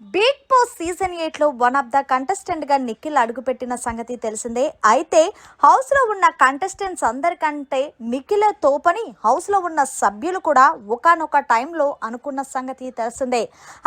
Big boss season ఎయిట్లో one of the కంటెస్టెంట్గా నిఖిల్ అడుగుపెట్టిన సంగతి తెలిసిందే. అయితే హౌస్లో ఉన్న కంటెస్టెంట్స్ అందరికంటే నిఖిల్ తోపని హౌస్లో ఉన్న సభ్యులు కూడా ఒకనొక టైంలో అనుకున్న సంగతి తెలిసిందే.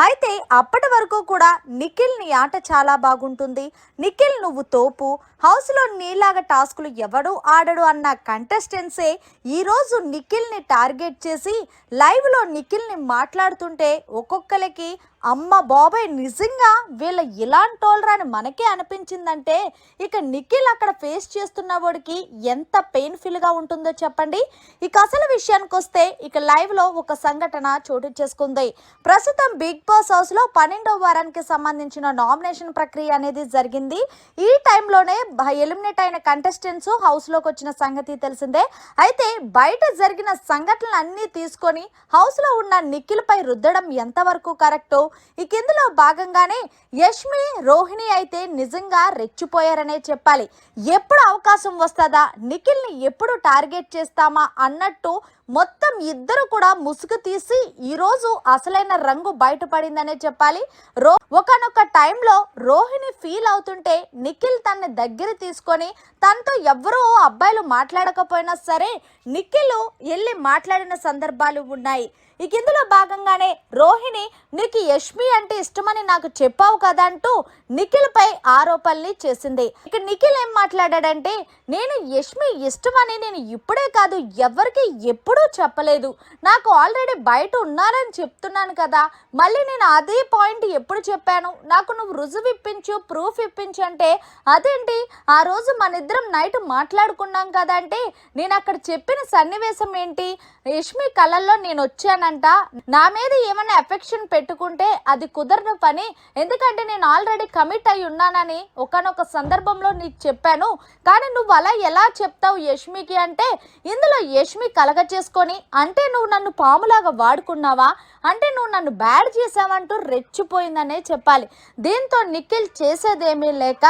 అయితే అప్పటి వరకు కూడా నిఖిల్ నీ ఆట చాలా బాగుంటుంది. నిఖిల్ నువ్వు తోపు హౌస్లో నీలాగా టాస్కులు ఎవడు ఆడడు అన్న కంటెస్టెంట్సే ఈరోజు నిఖిల్ని టార్గెట్ చేసి లైవ్లో నిఖిల్ని మాట్లాడుతుంటే ఒక్కొక్కరికి అమ్మ బాబాయ్ నిజంగా వీళ్ళ ఇలాంటోళ్ళరా అని మనకే అనిపించిందంటే ఇక నిఖిల్ అక్కడ ఫేస్ చేస్తున్న వాడికి ఎంత పెయిన్ఫుల్గా ఉంటుందో చెప్పండి. ఇక అసలు విషయానికి వస్తే ఇక లైవ్లో ఒక సంఘటన చోటు చేసుకుంది. ప్రస్తుతం బిగ్ బాస్ హౌస్లో పన్నెండవ వారానికి సంబంధించిన నామినేషన్ ప్రక్రియ అనేది జరిగింది. ఈ టైంలోనే ఎలిమినేట్ అయిన కంటెస్టెంట్స్ హౌస్లోకి వచ్చిన సంగతి తెలిసిందే. అయితే బయట జరిగిన సంఘటనలు అన్నీ తీసుకొని హౌస్లో ఉన్న నిఖిల్పై రుద్దడం ఎంతవరకు కరెక్టో ఇక ఇందులో భాగంగానే యష్మి రోహిణి అయితే నిజంగా రెచ్చిపోయారనే చెప్పాలి. ఎప్పుడు అవకాశం వస్తుందా? నిఖిల్ని ఎప్పుడు టార్గెట్ చేస్తామా? అన్నట్టు మొత్తం ఇద్దరు కూడా ముసుగు తీసి ఈరోజు అసలైన రంగు బయటపడిందనే చెప్పాలి. రో ఒకనొక టైంలో రోహిణి ఫీల్ అవుతుంటే నిఖిల్ తన దగ్గర తీసుకొని తనతో ఎవరో అబ్బాయిలు మాట్లాడకపోయినా సరే నిఖిల్ వెళ్ళి మాట్లాడిన సందర్భాలు ఉన్నాయి. ఇక ఇందులో భాగంగానే రోహిణి నీకు యష్మి అంటే ఇష్టమని నాకు చెప్పావు కదా అంటూ నిఖిల్పై ఆరోపణలు చేసింది. ఇక నిఖిల్ ఏం మాట్లాడాడంటే నేను యష్మి ఇష్టమని నేను ఇప్పుడే కాదు ఎవరికి ఎప్పుడు చెప్పలేదు. నాకు ఆల్రెడీ బయట ఉన్నారని చెప్తున్నాను కదా. మళ్ళీ నేను అదే పాయింట్ ఎప్పుడు చెప్పాను? నాకు నువ్వు రుజువు ఇప్పించు ప్రూఫ్ ఇప్పించు అంటే అదేంటి? ఆ రోజు మన ఇద్దరం నైట్ మాట్లాడుకున్నాం కదా అంటే నేను అక్కడ చెప్పిన సన్నివేశం ఏంటి? యష్మి కళల్లో నేను వచ్చానంట. నా మీద ఏమైనా ఎఫెక్షన్ పెట్టుకుంటే అది కుదరని పని. ఎందుకంటే నేను ఆల్రెడీ కమిట్ అయి ఉన్నానని ఒకనొక సందర్భంలో నీకు చెప్పాను. కానీ నువ్వు అలా ఎలా చెప్తావు యష్మికి అంటే ఇందులో యష్మి కలగ చేసుకొని అంటే నువ్వు నన్ను పాములాగా వాడుకున్నావా? అంటే నువ్వు నన్ను బ్యాడ్ చేసావంటూ రెచ్చిపోయిందనే చెప్పాలి. దీంతో నిఖిల్ చేసేదేమీ లేక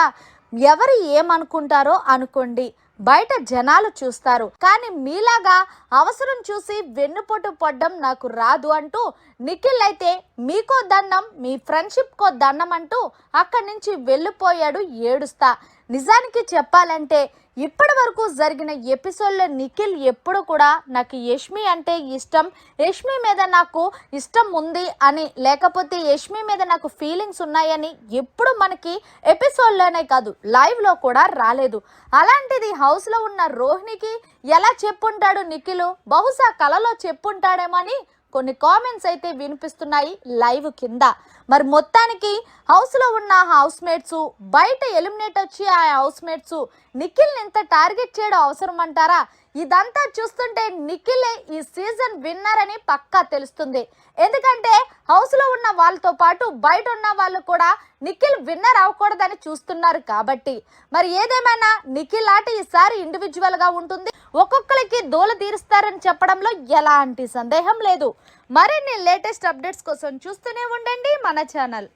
ఎవరు ఏమనుకుంటారో అనుకోండి. బయట జనాలు చూస్తారు. కానీ మీలాగా అవసరం చూసి వెన్నుపోటు పడ్డం నాకు రాదు అంటూ నిఖిల్ అయితే మీకో దండం మీ ఫ్రెండ్షిప్కో దండం అంటూ అక్కడి నుంచి వెళ్ళిపోయాడు ఏడుస్తా. నిజానికి చెప్పాలంటే ఇప్పటి వరకు జరిగిన ఎపిసోడ్లో నిఖిల్ ఎప్పుడు కూడా నాకు యష్మి అంటే ఇష్టం. యష్మి మీద నాకు ఇష్టం ఉంది అని లేకపోతే యష్మి మీద నాకు ఫీలింగ్స్ ఉన్నాయని ఎప్పుడు మనకి ఎపిసోడ్లోనే కాదు లైవ్లో కూడా రాలేదు. అలాంటిది హౌస్లో ఉన్న రోహిణికి ఎలా చెప్పుంటాడు నిఖిల్? బహుశా కలలో చెప్పుంటాడేమో అని కొన్ని కామెంట్స్ అయితే వినిపిస్తున్నాయి లైవ్ కింద. మరి మొత్తానికి హౌస్లో ఉన్న హౌస్ మేట్స్ బయట ఎలిమినేట్ వచ్చి ఆ హౌస్ మేట్స్ నిఖిల్ని ఎంత టార్గెట్ చేయడం అవసరం అంటారా ఇదంతా చూస్తుంటే నిఖిలే ఈ సీజన్ విన్నర్ అని పక్కా తెలుస్తుంది. ఎందుకంటే హౌస్లో ఉన్న వాళ్ళతో పాటు బయట ఉన్న వాళ్ళు కూడా నిఖిల్ విన్నర్ అవ్వకూడదని చూస్తున్నారు కాబట్టి. మరి ఏదేమైనా నిఖిల్ ఆట ఈసారి ఇండివిజువల్గా ఉంటుంది. ఒక్కొక్కరికి దోల తీరుస్తారని చెప్పడంలో ఎలాంటి సందేహం లేదు. మరిన్ని లేటెస్ట్ అప్డేట్స్ కోసం చూస్తూనే ఉండండి మన ఛానల్